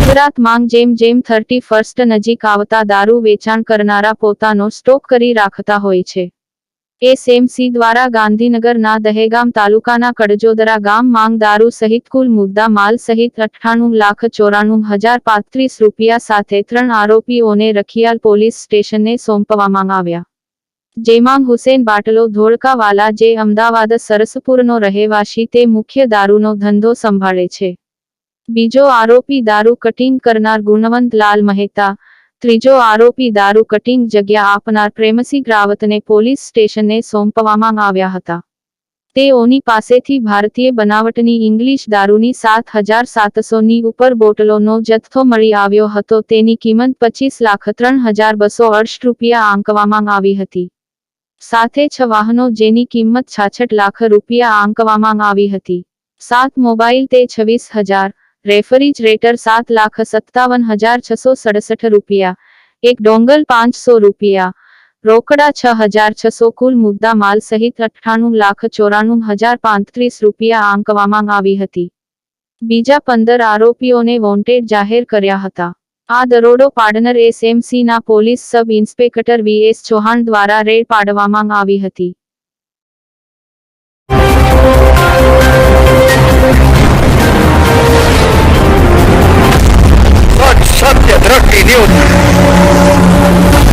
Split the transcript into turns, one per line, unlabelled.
ગુજરાત માંગ જેમ જેમ થર્ટી ફર્સ્ટ નજીક આવતા દારૂ વેચાણ કરનારા પોતાનો સ્ટોક કરી રાખતા હોય છે. એસએમસી દ્વારા ગાંધીનગરના દહેગામ તાલુકાના કડજોદરા ગામ માંગ દારૂ સહિત કુલ મુદ્દા માલ સહિત અઠ્ઠાણું લાખ ચોરાણું હજાર પાંત્રીસ રૂપિયા સાથે ત્રણ આરોપીઓને રખિયાલ પોલીસ સ્ટેશને સોંપવામાં આવ્યા. જેમાં હુસેન બાટલો, ધોળકાવાલા જે અમદાવાદ સરસપુરનો રહેવાસી તે મુખ્ય દારૂનો ધંધો સંભાળે છે. બીજો આરોપી દારૂ કટિંગ કરનાર ગુણવંતલાલ મહેતા, ત્રીજો આરોપી દારૂ કટિંગ જગ્યા આપનાર પ્રેમસી ગ્રાવતને પોલીસ સ્ટેશને સોંપવામાં આવ્યા હતા. તેઓની પાસેથી ભારતીય બનાવટની ઇંગ્લિશ દારૂની સાત હજાર સાતસોની ઉપર બોટલોનો જથ્થો મળી આવ્યો હતો. તેની કિંમત પચીસ લાખ ત્રણ હજાર બસો અડસઠ રૂપિયા આંકવામાં આવી હતી. સાથે છ વાહનો જેની કિંમત છાછઠ લાખ રૂપિયા આંકવામાં આવી હતી. સાત મોબાઈલ તે છવ્વીસ હજાર, રેફ્રિજરેટર સાત લાખ સત્તાવન હજાર છસો સડસઠ રૂપિયા, એક ડોંગલ પાંચસો રૂપિયા, રોકડા છ હજાર છસો કુલ મુદ્દા માલ સહિત અઠ્ઠાણું લાખ ચોરાણું હજાર પાંત્રીસ રૂપિયા આંકવામાં આવી હતી. બીજા પંદર આરોપીઓને વોન્ટેડ જાહેર કર્યા હતા. આ દરોડો પાડનર એસએમસી ના police sub inspector VS Chauhan દ્વારા રેડ પાડવામાં આવી હતી.
સત્ય દ્રષ્ટિ ન્યૂઝ.